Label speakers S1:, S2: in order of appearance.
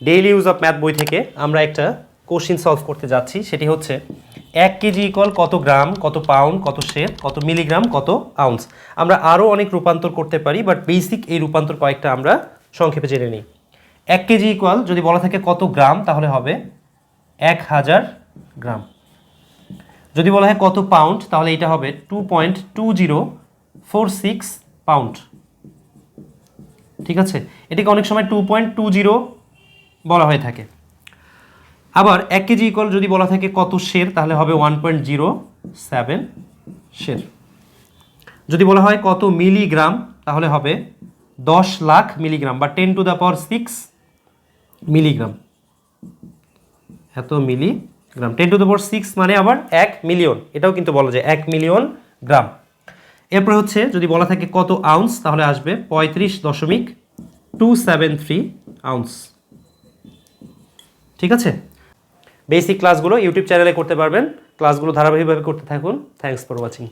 S1: Daily use of math বই থেকে আমরা একটা কোশ্চিন সলভ করতে যাচ্ছি। সেটি হচ্ছে, এক কেজি ইকল কত গ্রাম, কত পাউন্ড কত শের কত মিলিগ্রাম কত আউন্স আমরা আরও অনেক রূপান্তর করতে পারি বাট বেসিক এই রূপান্তর কয়েকটা আমরা সংক্ষেপে জেনে নিই। এক কেজি ইকুয়াল যদি বলা থাকে কত গ্রাম, তাহলে হবে এক হাজার গ্রাম। যদি বলা হয় কত পাউন্ড তাহলে এটা হবে two point two zero four six pound ঠিক আছে? এটাকে অনেক সময় টু পয়েন্ট টু জিরো বলা হয়ে থাকে। আবার এক কেজি ইকল যদি বলা থাকে কত শের, তাহলে হবে ওয়ান পয়েন্ট জিরো সেভেন শের। যদি বলা হয় কত মিলিগ্রাম, তাহলে হবে দশ লাখ মিলিগ্রাম বা ten to the power six milligram. এত milligram. Ten to the power six মানে আবার এক মিলিয়ন এটাও কিন্তু বলা যায় এক মিলিয়ন গ্রাম। এরপরে হচ্ছে যদি বলা থাকে কত আউন্স তাহলে আসবে পঁয়ত্রিশ দশমিক টু সেভেন থ্রি আউন্স ঠিক আছে? বেসিক ক্লাসগুলো ইউটিউব চ্যানেলে করতে পারবেন। ক্লাসগুলো ধারাবাহিকভাবে করতে থাকুন। Thanks for watching